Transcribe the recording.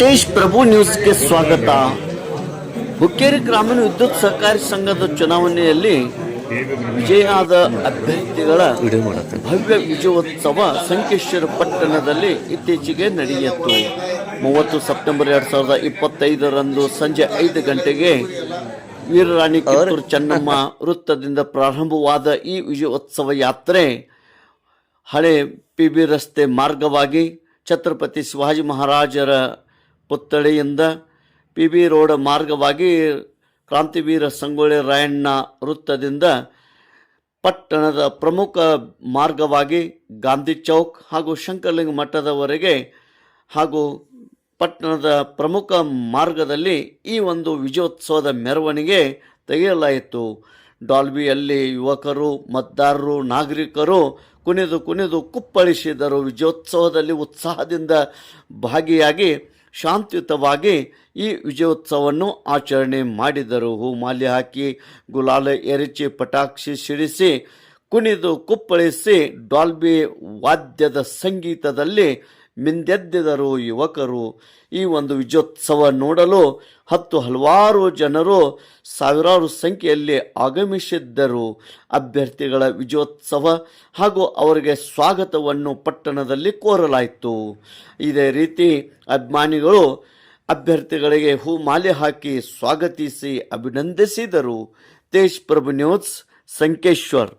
ತೇಜ್ ಪ್ರಭು ನ್ಯೂಸ್ಗೆ ಸ್ವಾಗತ. ಹುಕ್ಕೇರಿ ಗ್ರಾಮೀಣ ವಿದ್ಯುತ್ ಸಹಕಾರಿ ಸಂಘದ ಚುನಾವಣೆಯಲ್ಲಿ ವಿಜಯ ಆದ ಅಭ್ಯರ್ಥಿಗಳ ಭವ್ಯ ವಿಜಯೋತ್ಸವ ಸಂಕೇಶ್ವರ ಪಟ್ಟಣದಲ್ಲಿ ಇತ್ತೀಚೆಗೆ ನಡೆಯಿತು. ಮೂವತ್ತು ಸೆಪ್ಟೆಂಬರ್ ಎರಡ್ ಸಾವಿರದ ಇಪ್ಪತ್ತೈದರಂದು ಸಂಜೆ ಐದು ಗಂಟೆಗೆ ವೀರರಾಣಿ ಕಿತ್ತೂರು ಚೆನ್ನಮ್ಮ ವೃತ್ತದಿಂದ ಪ್ರಾರಂಭವಾದ ಈ ವಿಜಯೋತ್ಸವ ಯಾತ್ರೆ ಹಳೆ ಪಿ ಬಿ ರಸ್ತೆ ಮಾರ್ಗವಾಗಿ ಛತ್ರಪತಿ ಶಿವಾಜಿ ಮಹಾರಾಜರ ಪುತ್ಥಳಿಯಿಂದ ಪಿ ಬಿ ರೋಡ್ ಮಾರ್ಗವಾಗಿ ಕ್ರಾಂತಿವೀರ ಸಂಗೊಳ್ಳಿ ರಾಯಣ್ಣ ವೃತ್ತದಿಂದ ಪಟ್ಟಣದ ಪ್ರಮುಖ ಮಾರ್ಗವಾಗಿ ಗಾಂಧಿ ಚೌಕ್ ಹಾಗೂ ಶಂಕರಲಿಂಗ ಮಠದವರೆಗೆ ಹಾಗೂ ಪಟ್ಟಣದ ಪ್ರಮುಖ ಮಾರ್ಗದಲ್ಲಿ ಈ ಒಂದು ವಿಜಯೋತ್ಸವದ ಮೆರವಣಿಗೆ ತೆಗೆಯಲಾಯಿತು. ಡಾಲ್ಬಿಯಲ್ಲಿ ಯುವಕರು, ಮತದಾರರು, ನಾಗರಿಕರು ಕುಣಿದು ಕುಣಿದು ಕುಪ್ಪಳಿಸಿದರು. ವಿಜಯೋತ್ಸವದಲ್ಲಿ ಉತ್ಸಾಹದಿಂದ ಭಾಗಿಯಾಗಿ ಶಾಂತಿಯುತವಾಗಿ ಈ ವಿಜಯೋತ್ಸವವನ್ನು ಆಚರಣೆ ಮಾಡಿದರು. ಹೂಮಾಲೆ ಹಾಕಿ ಗುಲಾಲ ಎರಚಿ ಪಟಾಕ್ಷಿ ಸಿಡಿಸಿ ಕುಣಿದು ಕುಪ್ಪಳಿಸಿ ಡಾಲ್ಬಿ ವಾದ್ಯದ ಸಂಗೀತದಲ್ಲಿ ಮಿಂದೆದ್ದಿದರು ಯುವಕರು ಈ ಒಂದು ವಿಜಯೋತ್ಸವ ನೋಡಲು ಹತ್ತು ಹಲವಾರು ಜನರು ಸಾವಿರಾರು ಸಂಖ್ಯೆಯಲ್ಲಿ ಆಗಮಿಸಿದ್ದರು. ಅಭ್ಯರ್ಥಿಗಳ ವಿಜಯೋತ್ಸವ ಹಾಗೂ ಅವರಿಗೆ ಸ್ವಾಗತವನ್ನು ಪಟ್ಟಣದಲ್ಲಿ ಕೋರಲಾಯಿತು. ಇದೇ ರೀತಿ ಅಭಿಮಾನಿಗಳು ಅಭ್ಯರ್ಥಿಗಳಿಗೆ ಹೂ ಮಾಲೆ ಹಾಕಿ ಸ್ವಾಗತಿಸಿ ಅಭಿನಂದಿಸಿದರು. ತೇಜ್ ಪ್ರಭು ನ್ಯೂಸ್ ಸಂಕೇಶ್ವರ್.